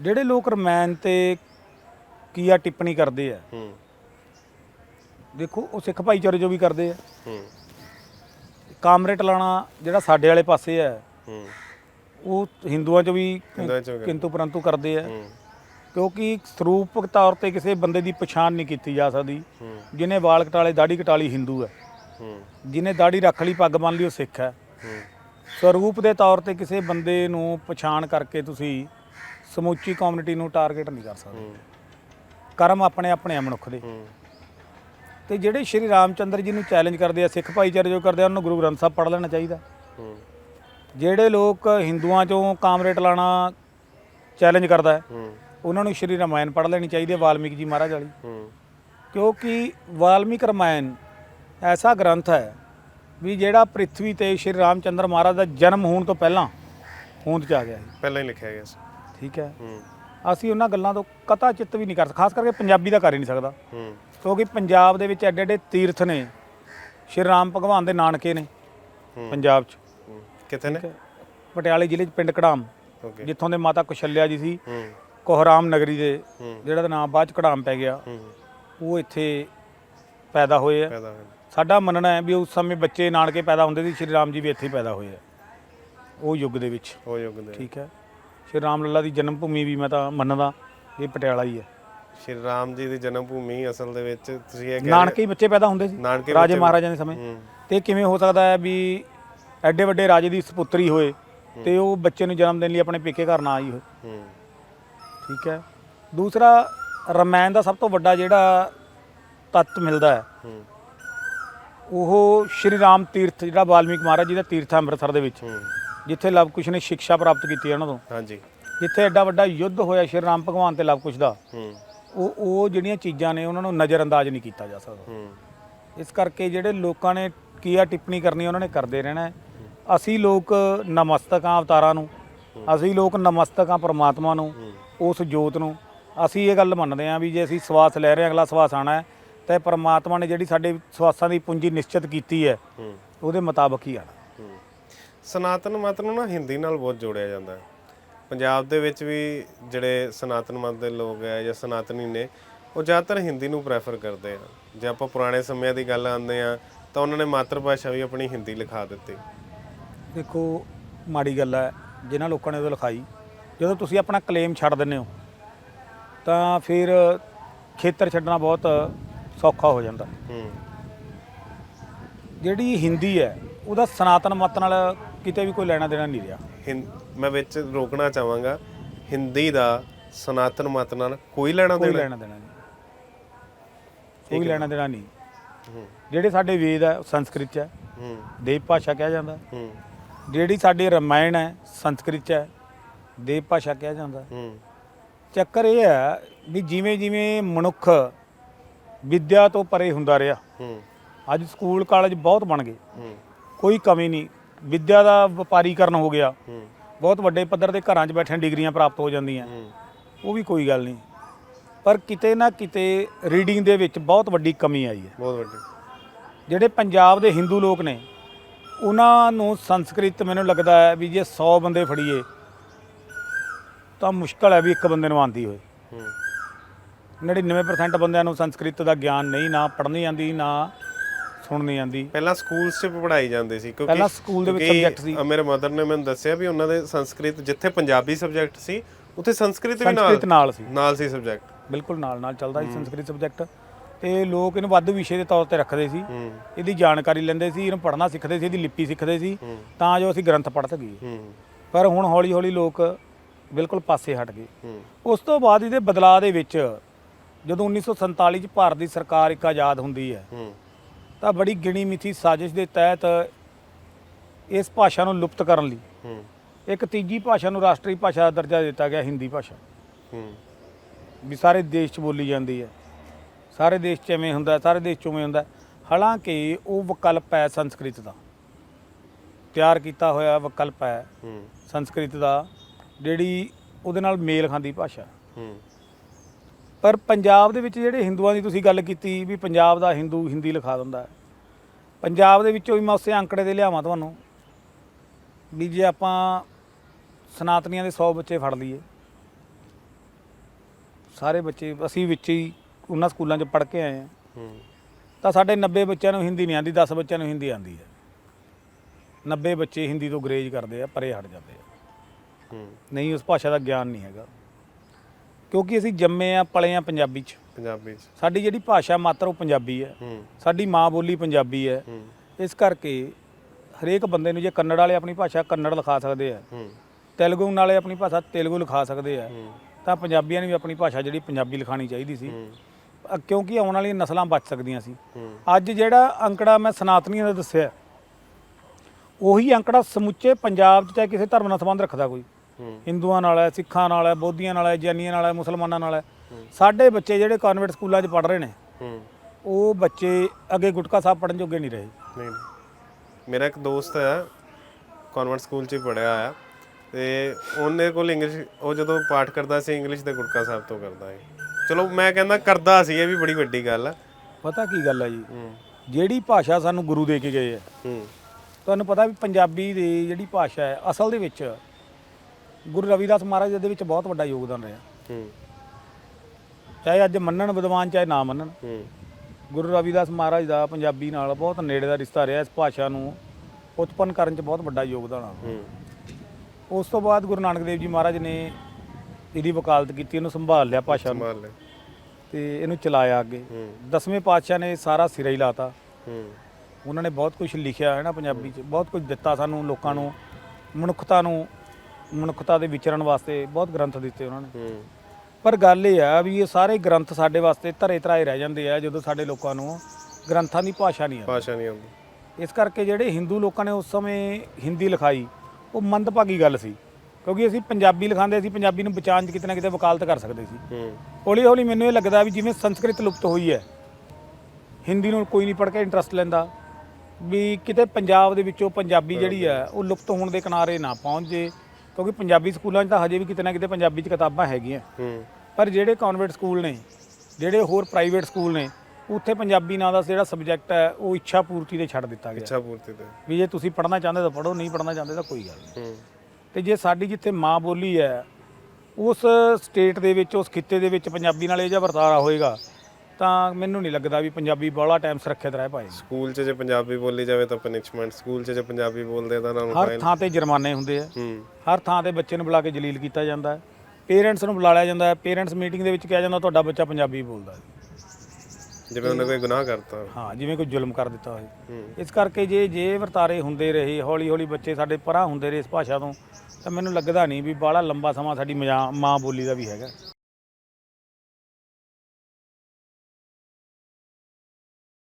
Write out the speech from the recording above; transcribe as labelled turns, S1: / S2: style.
S1: ਜਿਹੜੇ ਲੋਕ ਰਮਾਇਣ ਤੇ ਕੀਆ ਟਿੱਪਣੀ ਕਰਦੇ ਆ
S2: ਹੂੰ।
S1: ਦੇਖੋ ਉਹ ਸਿੱਖ ਭਾਈਚਾਰੇ ਜੋ ਵੀ ਕਰਦੇ ਆ।
S2: ਹੂੰ।
S1: ਕਾਮਰੇਟ ਲਾਣਾ ਜਿਹੜਾ ਸਾਡੇ ਵਾਲੇ ਪਾਸੇ ਆ
S2: ਹੂੰ।
S1: ਉਹ ਹਿੰਦੂਆਂ 'ਚ ਵੀ
S2: ਹਿੰਦੂਆਂ 'ਚ ਵੀ ਕਰਦੇ।
S1: ਕਿੰਤੂ ਪਰੰਤੂ ਕਰਦੇ ਆ।
S2: ਹੂੰ।
S1: ਕਿਉਂਕਿ ਸਰੂਪਕ ਤੌਰ ਤੇ ਕਿਸੇ ਬੰਦੇ ਦੀ ਪਛਾਣ ਨਹੀਂ ਕੀਤੀ ਜਾ ਸਕਦੀ।
S2: ਹੂੰ।
S1: ਜਿਹਨੇ ਵਾਲ ਕਟਾਲੇ ਦਾੜੀ ਕਟਾਲੀ ਹਿੰਦੂ ਹੈ
S2: ਹੂੰ।
S1: ਜਿਹਨੇ ਦਾੜੀ ਰੱਖ ਲਈ ਪੱਗ ਬੰਨ ਲਈ ਉਹ ਸਿੱਖ ਹੈ
S2: ਹੂੰ।
S1: ਸਰੂਪ ਦੇ ਤੌਰ ਤੇ ਕਿਸੇ ਬੰਦੇ ਨੂੰ ਪਛਾਣ ਕਰਕੇ ਤੁਸੀਂ ਸਮੁੱਚੀ ਕਮਿਊਨਿਟੀ ਨੂੰ ਟਾਰਗੇਟ ਨਹੀਂ ਕਰ ਸਕਦੇ। ਕਰਮ ਆਪਣੇ ਆਪਣੇ ਆ ਮਨੁੱਖ ਦੇ। ਤੇ ਜਿਹੜੇ ਸ਼੍ਰੀ ਰਾਮਚੰਦਰ ਜੀ ਨੂੰ ਚੈਲੰਜ ਕਰਦੇ ਆ ਸਿੱਖ ਭਾਈਚਾਰੇ ਜੋ ਕਰਦੇ ਆ ਉਹਨਾਂ ਗੁਰੂ ਗ੍ਰੰਥ ਸਾਹਿਬ ਪੜ੍ਹ ਲੈਣਾ ਚਾਹੀਦਾ। ਜਿਹੜੇ ਲੋਕ ਹਿੰਦੂਆਂ ਚੋਂ ਕਾਮਰੇਟ ਲਾਣਾ ਚੈਲੰਜ ਕਰਦਾ ਹੈ ਉਹਨਾਂ ਨੂੰ ਸ਼੍ਰੀ ਰਾਮਾਇਣ ਪੜ੍ਹ ਲੈਣੀ ਚਾਹੀਦੀ ਹੈ ਵਾਲਮੀਕ ਜੀ ਮਹਾਰਾਜ ਵਾਲੀ। ਕਿਉਂਕਿ ਵਾਲਮੀਕ ਰਾਮਾਇਣ ਐਸਾ ਗ੍ਰੰਥ ਹੈ ਵੀ ਜਿਹੜਾ ਪ੍ਰithvi ਤੇ ਸ਼੍ਰੀ ਰਾਮਚੰਦਰ ਮਹਾਰਾਜ ਦਾ ਜਨਮ ਹੋਣ ਤੋਂ ਪਹਿਲਾਂ ਹੋਂਦ ਚ ਆ ਗਿਆ
S2: ਪਹਿਲਾਂ ਹੀ ਲਿਖਿਆ ਗਿਆ ਸੀ।
S1: ਠੀਕ ਹੈ।
S2: ਹੂੰ।
S1: ਅਸੀਂ ਉਹਨਾਂ ਗੱਲਾਂ ਤੋਂ ਕਤਾ ਚਿੱਤ ਵੀ ਨਹੀਂ ਕਰ ਖਾਸ ਕਰਕੇ ਪੰਜਾਬੀ ਦਾ ਕਰ ਹੀ ਨਹੀਂ ਸਕਦਾ।
S2: ਹੂੰ।
S1: ਕਿਉਂਕਿ ਪੰਜਾਬ ਦੇ ਵਿੱਚ ਐਡੇ ਐਡੇ ਤੀਰਥ ਨੇ ਸ਼੍ਰੀ ਰਾਮ ਭਗਵਾਨ ਦੇ ਨਾਨਕੇ ਨੇ। ਪੰਜਾਬ 'ਚ।
S2: ਕਿੱਥੇ ਨੇ?
S1: ਪਟਿਆਲੇ ਜ਼ਿਲ੍ਹੇ 'ਚ ਪਿੰਡ ਕੜਾਮ। ਜਿੱਥੋਂ ਦੇ ਮਾਤਾ ਕੁਸ਼ਲਿਆ ਜੀ ਸੀ ਕੋਹਰਾਮ ਨਗਰੀ ਦੇ ਜਿਹੜਾ ਦਾ ਨਾਮ ਬਾਅਦ ਚ ਕੜਾਮ ਪੈ ਗਿਆ। ਉਹ ਇੱਥੇ ਪੈਦਾ ਹੋਏ ਆ। ਸਾਡਾ ਮੰਨਣਾ ਹੈ ਵੀ ਉਸ ਸਮੇਂ ਬੱਚੇ ਨਾਨਕੇ ਪੈਦਾ ਹੁੰਦੇ ਸੀ ਸ਼੍ਰੀ ਰਾਮ ਜੀ ਵੀ ਇੱਥੇ ਹੀ ਪੈਦਾ ਹੋਏ ਆ। ਉਹ ਯੁੱਗ ਦੇ ਵਿੱਚ।
S2: ਉਹ ਯੁੱਗ ਦੇ
S1: ਠੀਕ ਹੈ। ਸ਼੍ਰੀ ਰਾਮ ਲੱਲਾ ਦੀ ਜਨਮ ਭੂਮੀ ਵੀ ਮੈਂ ਤਾਂ ਮੰਨਦਾ ਇਹ ਪਟਿਆਲਾ ਹੀ ਹੈ।
S2: ਸ਼੍ਰੀ ਰਾਮ ਜੀ ਦੀ ਜਨਮ ਭੂਮੀ ਅਸਲ ਦੇ ਵਿੱਚ ਤੁਸੀਂ ਇਹ ਕਹਿ
S1: ਨਾਨਕੇ ਹੀ ਬੱਚੇ ਪੈਦਾ ਹੁੰਦੇ ਸੀ
S2: ਨਾਨਕੇ
S1: ਰਾਜੇ
S2: ਬੱਚੇ-
S1: ਮਹਾਰਾਜਿਆਂ ਦੇ ਸਮੇਂ।
S2: ਹੂੰ।
S1: ਤੇ ਕਿਵੇਂ ਹੋ ਸਕਦਾ ਹੈ ਵੀ ਐਡੇ ਵੱਡੇ ਰਾਜੇ ਦੀ ਸੁਪੁੱਤਰੀ ਹੋਏ ਤੇ ਉਹ ਬੱਚੇ ਨੂੰ ਜਨਮ ਦੇਣ ਲਈ ਆਪਣੇ ਪੇਕੇ ਘਰ ਨਾ ਆਈ ਹੋਏ।
S2: ਹੂੰ।
S1: ਠੀਕ ਹੈ। ਦੂਸਰਾ ਰਮਾਇਣ ਦਾ ਸਭ ਤੋਂ ਵੱਡਾ ਜਿਹੜਾ ਤੱਤ ਮਿਲਦਾ ਹੈ
S2: ਹੂੰ।
S1: ਉਹ ਸ਼੍ਰੀ ਰਾਮ ਤੀਰਥ ਜਿਹੜਾ ਵਾਲਮੀਕ ਮਹਾਰਾਜ ਜੀ ਦਾ ਤੀਰਥ ਹੈ ਅੰਮ੍ਰਿਤਸਰ ਦੇ ਵਿੱਚ।
S2: ਹੂੰ।
S1: ਜਿੱਥੇ ਲਵ ਕੁਸ਼ ਨੇ ਸਿੱਖਿਆ ਪ੍ਰਾਪਤ ਕੀਤੀ ਹੈ ਉਹਨਾਂ ਤੋਂ।
S2: ਹਾਂਜੀ।
S1: ਜਿੱਥੇ ਐਡਾ ਵੱਡਾ ਯੁੱਧ ਹੋਇਆ ਸ਼੍ਰੀ ਰਾਮ ਭਗਵਾਨ ਤੇ ਲਵ ਕੁਸ਼ ਦਾ
S2: ਹੂੰ।
S1: ਉਹ ਉਹ ਜਿਹੜੀਆਂ ਚੀਜ਼ਾਂ ਨੇ ਉਹਨਾਂ ਨੂੰ ਨਜ਼ਰ ਅੰਦਾਜ਼ ਨਹੀਂ ਕੀਤਾ ਜਾ ਸਕਦਾ।
S2: ਹੂੰ।
S1: ਇਸ ਕਰਕੇ ਜਿਹੜੇ ਲੋਕਾਂ ਨੇ ਕੀਆ ਟਿੱਪਣੀ ਕਰਨੀ ਉਹਨਾਂ ਨੇ ਕਰਦੇ ਰਹਿਣਾ ਹੈ। ਅਸੀਂ ਲੋਕ ਨਮਸਤਕ ਹਾਂ ਅਵਤਾਰਾਂ ਨੂੰ ਅਸੀਂ ਲੋਕ ਨਮਸਤਕ ਹਾਂ ਪ੍ਰਮਾਤਮਾ ਨੂੰ ਉਸ ਜੋਤ ਨੂੰ। ਅਸੀਂ ਇਹ ਗੱਲ ਮੰਨਦੇ ਹਾਂ ਵੀ ਜੇ ਅਸੀਂ ਸਵਾਸ ਲੈ ਰਹੇ ਹਾਂ ਅਗਲਾ ਸਵਾਸ ਆਣਾ ਹੈ ਤੇ ਪ੍ਰਮਾਤਮਾ ਨੇ ਜਿਹੜੀ ਸਾਡੇ ਸਵਾਸਾਂ ਦੀ ਪੂੰਜੀ ਨਿਸ਼ਚਿਤ ਕੀਤੀ ਹੈ
S2: ਹੂੰ।
S1: ਉਹਦੇ ਮੁਤਾਬਕ ਹੀ ਆਣਾ।
S2: ਸਨਾਤਨ ਮਤ ਨੂੰ ਨਾ ਹਿੰਦੀ ਨਾਲ ਬਹੁਤ ਜੋੜਿਆ ਜਾਂਦਾ ਹੈ। ਪੰਜਾਬ ਦੇ ਵਿੱਚ ਵੀ ਜਿਹੜੇ ਸਨਾਤਨ ਮਤ ਦੇ ਲੋਕ ਹੈ ਜਾਂ ਸਨਾਤਨੀ ਨੇ ਉਹ ਜ਼ਿਆਦਾਤਰ ਹਿੰਦੀ ਨੂੰ ਪ੍ਰੈਫਰ ਕਰਦੇ ਆ। ਜੇ ਆਪਾਂ ਪੁਰਾਣੇ ਸਮਿਆਂ ਦੀ ਗੱਲ ਆਉਂਦੇ ਆ ਤਾਂ ਉਹਨਾਂ ਨੇ ਮਾਤਰ ਭਾਸ਼ਾ ਵੀ ਆਪਣੀ ਹਿੰਦੀ ਲਿਖਾ ਦਿੱਤੀ।
S1: ਦੇਖੋ ਮਾੜੀ ਗੱਲ ਹੈ ਜਿਨ੍ਹਾਂ ਲੋਕਾਂ ਨੇ ਉਹ ਲਿਖਾਈ ਜਦੋਂ ਤੁਸੀਂ ਆਪਣਾ ਕਲੇਮ ਛੱਡ ਦਿੰਦੇ ਹੋ ਤਾਂ ਫਿਰ ਖੇਤਰ ਛੱਡਣਾ ਬਹੁਤ ਸੌਖਾ ਹੋ ਜਾਂਦਾ।
S2: ਹੂੰ।
S1: ਜਿਹੜੀ ਹਿੰਦੀ ਹੈ ਉਹਦਾ ਸਨਾਤਨ ਮਤ ਨਾਲ ਕਿਤੇ ਵੀ ਕੋਈ ਲੈਣਾ ਦੇਣਾ ਨਹੀਂ ਰਿਹਾ।
S2: ਹਿੰ- ਮੈਂ ਵਿੱਚ ਰੋਕਣਾ ਚਾਹਾਂਗਾ ਹਿੰਦੀ ਦਾ ਸਨਾਤਨ ਮਤ ਨਾਲ ਕੋਈ ਲੈਣਾ
S1: ਕੋਈ
S2: ਦੇਣਾ
S1: ਲੈਣਾ ਦੇਣਾ ਨਹੀਂ। ਕੋਈ ਲੈਣਾ ਦੇਣਾ ਨਹੀਂ।
S2: ਹੂੰ।
S1: ਜਿਹੜੇ ਸਾਡੇ ਵੇਦ ਹੈ ਉਹ ਸੰਸਕ੍ਰਿਤ ਚ ਹੈ।
S2: ਹੂੰ।
S1: ਦੇਵ ਭਾਸ਼ਾ ਕਿਹਾ ਜਾਂਦਾ
S2: ਹੂੰ।
S1: ਜਿਹੜੀ ਸਾਡੀ ਰਮਾਇਣ ਹੈ ਸੰਸਕ੍ਰਿਤ ਚ ਹੈ। ਦੇਵ ਭਾਸ਼ਾ ਕਿਹਾ ਜਾਂਦਾ
S2: ਹੂੰ।
S1: ਚੱਕਰ ਇਹ ਹੈ ਵੀ ਜਿਵੇਂ ਜਿਵੇਂ ਮਨੁੱਖ ਵਿਦਿਆ ਤੋਂ ਪਰੇ ਹੁੰਦਾ ਰਿਹਾ
S2: ਹੂੰ।
S1: ਅੱਜ ਸਕੂਲ ਕਾਲਜ ਬਹੁਤ ਬਣ ਗਏ।
S2: ਹੂੰ।
S1: ਕੋਈ ਕਮੀ ਨਹੀਂ। ਵਿਦਿਆ ਦਾ ਵਪਾਰੀਕਰਨ ਹੋ ਗਿਆ।
S2: ਹੂੰ।
S1: ਬਹੁਤ ਵੱਡੇ ਪੱਧਰ ਤੇ ਘਰਾਂ 'ਚ ਬੈਠੇ ਡਿਗਰੀਆਂ ਪ੍ਰਾਪਤ ਹੋ ਜਾਂਦੀਆਂ।
S2: ਹੂੰ।
S1: ਉਹ ਵੀ ਕੋਈ ਗੱਲ ਨਹੀਂ। ਪਰ ਕਿਤੇ ਨਾ ਕਿਤੇ ਰੀਡਿੰਗ ਦੇ ਵਿੱਚ ਬਹੁਤ ਵੱਡੀ ਕਮੀ ਆਈ ਹੈ।
S2: ਬਹੁਤ ਵੱਡੀ।
S1: ਜਿਹੜੇ ਪੰਜਾਬ ਦੇ ਹਿੰਦੂ ਲੋਕ ਨੇ ਉਹਨਾਂ ਨੂੰ ਸੰਸਕ੍ਰਿਤ ਮੈਨੂੰ ਲੱਗਦਾ ਹੈ ਵੀ ਜੇ 100 ਬੰਦੇ ਫੜੀਏ ਤਾਂ ਮੁਸ਼ਕਲ ਹੈ ਵੀ ਇੱਕ ਬੰਦੇ ਨੂੰ ਆਂਦੀ ਹੋਏ।
S2: ਹੂੰ।
S1: 99% ਬੰਦਿਆਂ ਨੂੰ ਸੰਸਕ੍ਰਿਤ ਦਾ ਗਿਆਨ ਨਹੀਂ ਨਾ ਪੜ੍ਹਨੀ ਆਂਦੀ ਨਾ ਸੁਣਨੀ ਆਂਦੀ
S2: ਪਹਿਲਾਂ ਸਕੂਲਸ 'ਚ ਪੜ੍ਹਾਈ ਜਾਂਦੀ ਸੀ ਕਿਉਂਕਿ
S1: ਪਹਿਲਾਂ ਸਕੂਲ ਦੇ ਵਿੱਚ subject ਸੀ।
S2: ਮੇਰੇ ਮਦਰ ਨੇ ਮੈਨੂੰ ਦੱਸਿਆ ਵੀ ਉਹਨਾਂ ਦੇ ਸੰਸਕ੍ਰਿਤ ਜਿੱਥੇ ਪੰਜਾਬੀ ਸਬਜੈਕਟ ਸੀ ਉੱਥੇ ਸੰਸਕ੍ਰਿਤ ਵੀ ਨਾਲ
S1: ਸੰਸਕ੍ਰਿਤ ਨਾਲ ਸੀ।
S2: ਨਾਲ ਸੀ ਸਬਜੈਕਟ
S1: ਬਿਲਕੁਲ ਨਾਲ ਨਾਲ ਚੱਲਦਾ ਸੀ ਸੰਸਕ੍ਰਿਤ ਸਬਜੈਕਟ ਤੇ ਲੋਕ ਇਹਨੂੰ ਵੱਧ ਵਿਸ਼ੇ ਦੇ ਤੌਰ ਤੇ ਰੱਖਦੇ ਸੀ। ਇਹਦੀ ਜਾਣਕਾਰੀ ਲੈਂਦੇ ਸੀ ਇਹਨੂੰ ਪੜ੍ਹਨਾ ਸਿੱਖਦੇ ਸੀ ਇਹਦੀ ਲਿਪੀ ਸਿੱਖਦੇ ਸੀ। ਤਾਂ ਜੋ ਅਸੀਂ ਗ੍ਰੰਥ ਪੜ੍ਹ ਸਕੀਏ। ਪਰ ਹੁਣ ਹੌਲੀ ਹੌਲੀ ਲੋਕ ਬਿਲਕੁਲ ਪਾਸੇ ਹਟ ਗਏ। ਉਸ ਤੋਂ ਬਾਅਦ ਇਹਦੇ ਬਦਲਾਅ ਦੇ ਵਿੱਚ ਜਦੋਂ 1947 ਚ ਭਾਰਤ ਦੀ ਸਰਕਾਰ ਇੱਕ ਆਜ਼ਾਦ ਹੁੰਦੀ ਹੂੰ। ਤਾਂ ਬੜੀ ਗਿਣੀ ਮਿਥੀ ਸਾਜ਼ਿਸ਼ ਦੇ ਤਹਿਤ ਇਸ ਭਾਸ਼ਾ ਨੂੰ ਲੁਪਤ ਕਰਨ ਲਈ
S2: ਹੂੰ।
S1: ਇੱਕ ਤੀਜੀ ਭਾਸ਼ਾ ਨੂੰ ਰਾਸ਼ਟਰੀ ਭਾਸ਼ਾ ਦਾ ਦਰਜਾ ਦਿੱਤਾ ਗਿਆ ਹਿੰਦੀ ਭਾਸ਼ਾ।
S2: ਹੂੰ।
S1: ਵੀ ਸਾਰੇ ਦੇਸ਼ 'ਚ ਬੋਲੀ ਜਾਂਦੀ ਹੈ। ਸਾਰੇ ਦੇਸ਼ 'ਚ ਐਵੇਂ ਹੁੰਦਾ ਸਾਰੇ ਦੇਸ਼ 'ਚ ਉਵੇਂ ਹੁੰਦਾ। ਹਾਲਾਂਕਿ ਉਹ ਵਿਕਲਪ ਹੈ ਸੰਸਕ੍ਰਿਤ ਦਾ। ਤਿਆਰ ਕੀਤਾ ਹੋਇਆ ਵਿਕਲਪ ਹੈ
S2: ਹੂੰ।
S1: ਸੰਸਕ੍ਰਿਤ ਦਾ ਜਿਹੜੀ ਉਹਦੇ ਨਾਲ ਮੇਲ ਖਾਂਦੀ ਭਾਸ਼ਾ।
S2: ਹੂੰ।
S1: ਪਰ ਪੰਜਾਬ ਦੇ ਵਿੱਚ ਜਿਹੜੇ ਹਿੰਦੂਆਂ ਦੀ ਤੁਸੀਂ ਗੱਲ ਕੀਤੀ ਵੀ ਪੰਜਾਬ ਦਾ ਹਿੰਦੂ ਹਿੰਦੀ ਲਿਖਾ ਦਿੰਦਾ ਹੈ। ਪੰਜਾਬ ਦੇ ਵਿੱਚੋਂ ਵੀ ਮੈਂ ਉਸੇ ਅੰਕੜੇ ਦੇ ਲਿਆਵਾਂ ਤੁਹਾਨੂੰ ਵੀ ਜੇ ਆਪਾਂ ਸਨਾਤਨੀਆਂ ਦੇ 100 ਬੱਚੇ ਫੜ ਲਈਏ। ਸਾਰੇ ਬੱਚੇ ਅਸੀਂ ਵਿੱਚ ਹੀ ਉਹਨਾਂ ਸਕੂਲਾਂ 'ਚ ਪੜ੍ਹ ਕੇ ਆਏ ਹਾਂ। ਤਾਂ ਸਾਡੇ 90 ਬੱਚਿਆਂ ਨੂੰ ਹਿੰਦੀ ਨਹੀਂ ਆਉਂਦੀ 10 ਬੱਚਿਆਂ ਨੂੰ ਹਿੰਦੀ ਆਉਂਦੀ ਹੈ। 90 ਬੱਚੇ ਹਿੰਦੀ ਤੋਂ ਗਰੇਜ ਕਰਦੇ ਆ ਪਰੇ ਹਟ ਜਾਂਦੇ ਆ।
S2: ਹੂੰ।
S1: ਨਹੀਂ ਉਸ ਭਾਸ਼ਾ ਦਾ ਗਿਆਨ ਨਹੀਂ ਹੈਗਾ। ਕਿਉਂਕਿ ਅਸੀਂ ਜੰਮੇ ਆ ਪਲੇ ਆ ਪੰਜਾਬੀ 'ਚ।
S2: ਪੰਜਾਬੀ ਚ।
S1: ਸਾਡੀ ਜਿਹੜੀ ਭਾਸ਼ਾ ਮਾਤਰ ਉਹ ਪੰਜਾਬੀ ਹੈ।
S2: ਹੂੰ।
S1: ਸਾਡੀ ਮਾਂ ਬੋਲੀ ਪੰਜਾਬੀ ਹੈ।
S2: ਹੂੰ।
S1: ਇਸ ਕਰਕੇ ਹਰੇਕ ਬੰਦੇ ਨੂੰ ਜੇ ਕੰਨੜ ਵਾਲੇ ਆਪਣੀ ਭਾਸ਼ਾ ਕੰਨੜ ਲਿਖਾ ਸਕਦੇ ਆ
S2: ਹੂੰ।
S1: ਤੇਲਗੂ ਵਾਲੇ ਆਪਣੀ ਭਾਸ਼ਾ ਤੇਲਗੂ ਲਿਖਾ ਸਕਦੇ ਆ
S2: ਹੂੰ।
S1: ਤਾਂ ਪੰਜਾਬੀਆਂ ਨੇ ਵੀ ਆਪਣੀ ਭਾਸ਼ਾ ਜਿਹੜੀ ਪੰਜਾਬੀ ਲਿਖਾਣੀ ਚਾਹੀਦੀ ਸੀ।
S2: ਹੂੰ।
S1: ਅ, ਕਿਉਂਕਿ ਆਉਣ ਵਾਲੀਆਂ ਨਸਲਾਂ ਬਚ ਸਕਦੀਆਂ ਸੀ।
S2: ਹੂੰ।
S1: ਅੱਜ ਜਿਹੜਾ ਅੰਕੜਾ ਮੈਂ ਸਨਾਤਨੀਆਂ ਦਾ ਦੱਸਿਆ ਉਹੀ ਅੰਕੜਾ ਸਮੁੱਚੇ ਪੰਜਾਬ 'ਚ ਚਾਹੇ ਕਿਸੇ ਧਰਮ ਨਾਲ ਸੰਬੰਧ ਰੱਖਦਾ ਕੋਈ। ਹਿੰਦੂਆਂ ਨਾਲ ਹੈ ਸਿੱਖਾਂ ਨਾਲ ਹੈ ਬੋਧੀਆਂ ਨਾਲ ਹੈ ਜੈਨੀਆਂ ਨਾਲ ਹੈ ਮੁਸਲਮਾਨਾਂ ਨਾਲ ਹੈ। ਸਾਡੇ ਬੱਚੇ ਜਿਹੜੇ ਕਨਵੈਂਟ ਸਕੂਲਾਂ 'ਚ ਪੜ੍ਹ ਰਹੇ ਨੇ ਉਹ ਬੱਚੇ ਅੱਗੇ ਗੁਟਕਾ ਸਾਹਿਬ ਪੜਨ ਜੋਗੇ ਨਹੀਂ ਰਹੇ।
S2: ਨਹੀਂ। ਮੇਰਾ ਇੱਕ ਦੋਸਤ ਹੈ ਕਨਵੈਂਟ ਸਕੂਲ 'ਚ ਪੜਿਆ ਆ ਤੇ ਉਹਨੇ ਕੋਲ ਇੰਗਲਿਸ਼ ਉਹ ਜਦੋਂ ਪਾਠ ਕਰਦਾ ਸੀ ਇੰਗਲਿਸ਼ ਦੇ ਗੁਟਕਾ ਸਾਹਿਬ ਤੋਂ ਕਰਦਾ ਹੈ ਚਲੋ ਮੈਂ ਕਹਿੰਦਾ ਕਰਦਾ ਸੀ ਇਹ ਵੀ ਬੜੀ ਵੱਡੀ ਗੱਲ ਆ।
S1: ਪਤਾ ਕੀ ਗੱਲ ਹੈ ਜੀ? ਜਿਹੜੀ ਭਾਸ਼ਾ ਸਾਨੂੰ ਗੁਰੂ ਦੇ ਕੇ ਗਏ ਆ ਤੁਹਾਨੂੰ ਪਤਾ ਵੀ ਪੰਜਾਬੀ ਦੀ ਜਿਹੜੀ ਭਾਸ਼ਾ ਹੈ ਅਸਲ ਦੇ ਵਿੱਚ ਗੁਰੂ ਰਵਿਦਾਸ ਮਹਾਰਾਜ ਦੇ ਵਿੱਚ ਬਹੁਤ ਵੱਡਾ ਯੋਗਦਾਨ ਰਿਹਾ।
S2: ਹੂੰ।
S1: ਚਾਹੇ ਅੱਜ ਮੰਨਣ ਵਿਦਵਾਨ ਚਾਹੇ ਨਾ ਮੰਨਣ।
S2: ਹੂੰ।
S1: ਗੁਰੂ ਰਵਿਦਾਸ ਮਹਾਰਾਜ ਦਾ ਪੰਜਾਬੀ ਨਾਲ ਬਹੁਤ ਨੇੜੇ ਦਾ ਰਿਸ਼ਤਾ ਰਿਹਾ ਇਸ ਭਾਸ਼ਾ ਨੂੰ ਉਤਪੰਨ ਕਰਨ 'ਚ ਬਹੁਤ ਵੱਡਾ ਯੋਗਦਾਨ ਆ।
S2: ਹੂੰ।
S1: ਉਸ ਤੋਂ ਬਾਅਦ ਗੁਰੂ ਨਾਨਕ ਦੇਵ ਜੀ ਮਹਾਰਾਜ ਨੇ ਇਹਦੀ ਵਕਾਲਤ ਕੀਤੀ ਇਹਨੂੰ ਸੰਭਾਲ ਲਿਆ ਭਾਸ਼ਾ ਨੂੰ।
S2: ਸੰਭਾਲ ਲੈ
S1: ਤੇ ਇਹਨੂੰ ਚਲਾਇਆ ਅੱਗੇ। ਦਸਵੇਂ ਪਾਤਸ਼ਾਹ ਨੇ ਸਾਰਾ ਸਿਰਾ ਹੀ ਲਾਤਾ।
S2: ਹੂੰ।
S1: ਉਹਨਾਂ ਨੇ ਬਹੁਤ ਕੁਝ ਲਿਖਿਆ ਹੈ ਨਾ ਪੰਜਾਬੀ 'ਚ ਬਹੁਤ ਕੁਝ ਦਿੱਤਾ ਸਾਨੂੰ ਲੋਕਾਂ ਨੂੰ ਮਨੁੱਖਤਾ ਨੂੰ। ਮਨੁੱਖਤਾ ਦੇ ਵਿਚਰਨ ਵਾਸਤੇ ਬਹੁਤ ਗ੍ਰੰਥ ਦਿੱਤੇ ਉਹਨਾਂ ਨੇ।
S2: ਹੂੰ।
S1: ਪਰ ਗੱਲ ਇਹ ਆ ਵੀ ਇਹ ਸਾਰੇ ਗ੍ਰੰਥ ਸਾਡੇ ਵਾਸਤੇ ਧਰੇ ਧਰਾਏ ਰਹਿ ਜਾਂਦੇ ਆ ਜਦੋਂ ਸਾਡੇ ਲੋਕਾਂ ਨੂੰ ਗ੍ਰੰਥਾਂ ਦੀ ਭਾਸ਼ਾ ਨਹੀਂ ਆਉਂਦੀ।
S2: ਭਾਸ਼ਾ ਨਹੀਂ ਆਉਂਦੀ।
S1: ਇਸ ਕਰਕੇ ਜਿਹੜੇ ਹਿੰਦੂ ਲੋਕਾਂ ਨੇ ਉਸ ਸਮੇਂ ਹਿੰਦੀ ਲਿਖਾਈ ਉਹ ਮੰਦਭਾਗੀ ਗੱਲ ਸੀ। ਕਿਉਂਕਿ ਅਸੀਂ ਪੰਜਾਬੀ ਲਿਖਾਉਂਦੇ ਅਸੀਂ ਪੰਜਾਬੀ ਨੂੰ ਬਚਾਉਣ 'ਚ ਕਿਤੇ ਨਾ ਕਿਤੇ ਵਕਾਲਤ ਕਰ ਸਕਦੇ ਸੀ।
S2: ਹੂੰ।
S1: ਹੌਲੀ ਹੌਲੀ ਮੈਨੂੰ ਇਹ ਲੱਗਦਾ ਵੀ ਜਿਵੇਂ ਸੰਸਕ੍ਰਿਤ ਲੁਪਤ ਹੋਈ ਹੈ ਹਿੰਦੀ ਨੂੰ ਕੋਈ ਨਹੀਂ ਪੜ੍ਹ ਕੇ ਇੰਟਰਸਟ ਲੈਂਦਾ ਵੀ ਕਿਤੇ ਪੰਜਾਬ ਦੇ ਵਿੱਚੋਂ ਪੰਜਾਬੀ ਜਿਹੜੀ ਹੈ ਉਹ ਲੁਪਤ ਹੋਣ ਦੇ ਕਿਨਾਰੇ ਨਾ ਪਹੁੰਚ ਜੇ ਕਿਉਂਕਿ ਪੰਜਾਬੀ ਸਕੂਲਾਂ 'ਚ ਤਾਂ ਹਜੇ ਵੀ ਕਿਤੇ ਨਾ ਕਿਤੇ ਪੰਜਾਬੀ 'ਚ ਕਿਤਾਬਾਂ ਹੈਗੀਆਂ।
S2: ਹੂੰ।
S1: ਪਰ ਜਿਹੜੇ ਕਨਵੈਂਟ ਸਕੂਲ ਨੇ ਜਿਹੜੇ ਹੋਰ ਪ੍ਰਾਈਵੇਟ ਸਕੂਲ ਨੇ ਉੱਥੇ ਪੰਜਾਬੀ ਨਾਂ ਦਾ ਜਿਹੜਾ ਸਬਜੈਕਟ ਹੈ ਉਹ ਇੱਛਾ ਪੂਰਤੀ ਤੇ ਛੱਡ ਦਿੱਤਾ ਗਿਆ।
S2: ਇੱਛਾ ਪੂਰਤੀ ਤੇ।
S1: ਵੀ ਜੇ ਤੁਸੀਂ ਪੜ੍ਹਨਾ ਚਾਹੁੰਦੇ ਤਾਂ ਪੜ੍ਹੋ ਨਹੀਂ ਪੜ੍ਹਨਾ ਚਾਹੁੰਦੇ ਤਾਂ ਕੋਈ ਗੱਲ ਨਹੀਂ।
S2: ਹੂੰ।
S1: ਤੇ ਜੇ ਸਾਡੀ ਜਿੱਥੇ ਮਾਂ ਬੋਲੀ ਹੈ ਉਸ ਸਟੇਟ ਦੇ ਵਿੱਚ ਉਸ ਖਿੱਤੇ ਦੇ ਵਿੱਚ ਪੰਜਾਬੀ ਨਾਲ ਇਹ ਜਿਹਾ ਵਰਤਾਰਾ ਹੋਏਗਾ ਤਾਂ ਮੈਨੂੰ ਨਹੀਂ ਲੱਗਦਾ ਵੀ ਪੰਜਾਬੀ ਬੜਾ ਟਾਈਮ ਸੁਰੱਖਿਅਤ ਰਹਿ ਪਾਏਗੀ
S2: ਸਕੂਲ 'ਚ ਜੇ ਪੰਜਾਬੀ ਬੋਲੀ ਜਾਵੇ ਤਾਂ ਪਨਿਸ਼ਮੈਂਟ ਸਕੂਲ 'ਚ ਜੇ ਪੰਜਾਬੀ ਬੋਲਦੇ ਤਾਂ ਉਹਨਾਂ ਨੂੰ
S1: ਹਰ
S2: ਫਾਈਨ
S1: ਥਾਂ ਤੇ ਜੁਰਮਾਨੇ ਹੁੰਦੇ ਆ।
S2: ਹੂੰ।
S1: ਹਰ ਥਾਂ ਤੇ ਬੱਚੇ ਨੂੰ ਬੁਲਾ ਕੇ ਜਲੀਲ ਕੀਤਾ ਜਾਂਦਾ ਹੈ। ਪੇਰੈਂਟਸ ਨੂੰ ਬੁਲਾ ਲਿਆ ਜਾਂਦਾ ਹੈ। ਪੇਰੈਂਟਸ ਮੀਟਿੰਗ ਦੇ ਵਿੱਚ ਕਿਹਾ ਜਾਂਦਾ ਤੁਹਾਡਾ ਬੱਚਾ ਪੰਜਾਬੀ ਬੋਲਦਾ ਹੈ।
S2: ਜਿਵੇਂ ਉਹਨੇ ਕੋਈ ਗੁਨਾਹ ਕਰਤਾ
S1: ਹਾਂ ਜਿਵੇਂ ਕੋਈ ਜ਼ੁਲਮ ਕਰ ਦਿੱਤਾ ਹੋਵੇ। ਇਸ ਕਰਕੇ ਜੇ ਜੇ ਵਰਤਾਰੇ ਹੁੰਦੇ ਰਹੇ ਹੌਲੀ ਹੌਲੀ ਬੱਚੇ ਸਾਡੇ ਪਰਾਂ ਹੁੰਦੇ ਰਹੇ ਇਸ ਭਾਸ਼ਾ ਤੋਂ ਤਾਂ ਮੈਨੂੰ ਲੱਗਦਾ ਨਹੀਂ ਵੀ ਬਾਹਲਾ ਲੰਬਾ ਸਮਾਂ ਸਾਡੀ ਮਜਾ- ਮਾਂ ਬੋਲੀ ਦਾ ਵੀ ਹੈਗਾ।